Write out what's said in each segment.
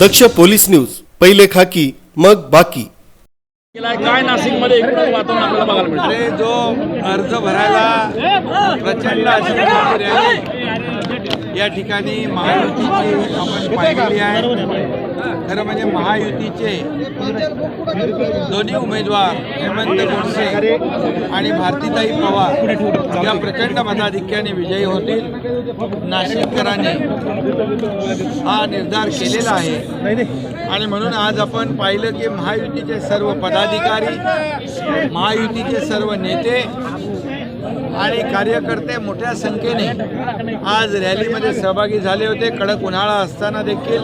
दक्ष police news पहिले खाकी मग बाकी. काय नाशिकमध्ये? एकूणच वातावरण आपल्याला बघायला मिळतं जो अर्ज भरायला प्रचंड या ठिकाणी महायुतीची आपण पाहिलेली आहे. खरं म्हणजे महायुतीचे दोन्ही उमेदवार हेमंत गोडसे आणि भारतीताई पवार या प्रचंड मताधिक्याने विजयी होतील. नाशिककरांनी हा निर्धार केलेला आहे. आणि म्हणून आज आपण पाहिलं की महायुतीचे सर्व पदाधिकारी महायुतीचे सर्व नेते आणि कार्यकर्ते मोठ्या संख्येने आज रॅलीमध्ये सहभागी झाले होते. कडक उन्हाळा असताना देखील.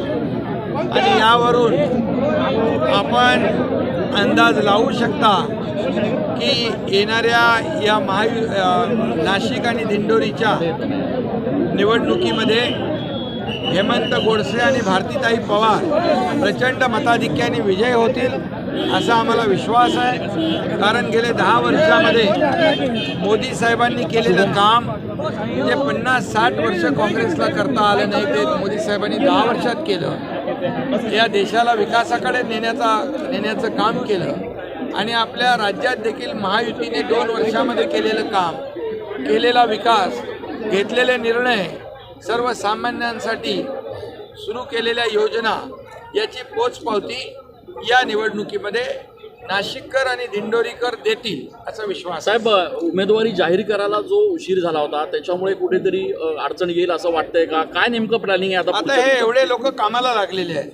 आणि यावरून आपण अंदाज लावू शकता की येणाऱ्या या महायु नाशिक आणि दिंडोरीच्या निवडणुकीमध्ये हेमंत गोडसे आणि भारतीताई पवार प्रचंड मताधिक्याने विजय होतील. असा आम्हाला विश्वास आहे. कारण गेले दहा वर्षामध्ये मोदी साहेबांनी केलेलं काम जे पन्नास साठ वर्ष काँग्रेसला करता आलं नाही ते मोदी साहेबांनी दहा वर्षात केलं. या देशाला विकासाकडे नेण्याचा नेण्याचं काम केलं. आणि आपल्या राज्यात देखील महायुतीने दोन वर्षामध्ये केलेलं काम केलेला विकास घेतलेले निर्णय सर्वसामान्यांसाठी सुरू केलेल्या योजना याची पोचपावती या निवडणुकीमध्ये नाशिककर आणि दिंडोरीकर देतील असा विश्वास. साहेब उमेदवारी जाहीर करायला जो उशीर झाला होता त्याच्यामुळे कुठेतरी अडचण येईल असं वाटतंय का? काय नेमकं प्लॅनिंग आहे आता? हे एवढे लोक कामाला लागलेले आहेत.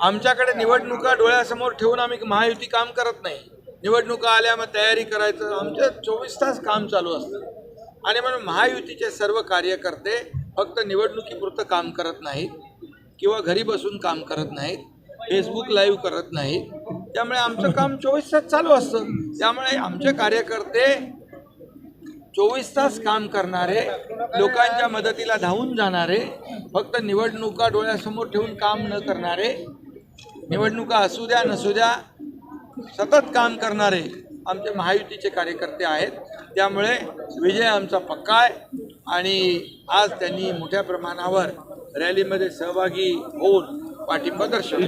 आमच्याकडे निवडणुका डोळ्यासमोर ठेवून आम्ही महायुती काम करत नाही. निवडणुका आल्या मग तयारी करायचं. आमचं चोवीस तास काम चालू असतं. आणि म्हणून महायुतीचे सर्व कार्यकर्ते फक्त निवडणुकीपुरतं काम करत नाहीत किंवा घरी बसून काम करत नाहीत. फेसबुक लाईव्ह करत नाही. त्यामुळे आमचं काम चोवीस तास चालू असतं. त्यामुळे आमचे कार्यकर्ते चोवीस तास काम करणारे लोकांच्या मदतीला धावून जाणारे फक्त निवडणुका डोळ्यासमोर ठेवून काम न करणारे निवडणुका असू द्या नसू द्या सतत काम करणारे आमचे महायुतीचे कार्यकर्ते आहेत. त्यामुळे विजय आमचा पक्का आहे आणि आज त्यांनी मोठ्या प्रमाणावर रॅलीमध्ये सहभागी होऊन पाठिंबा दर्शवला.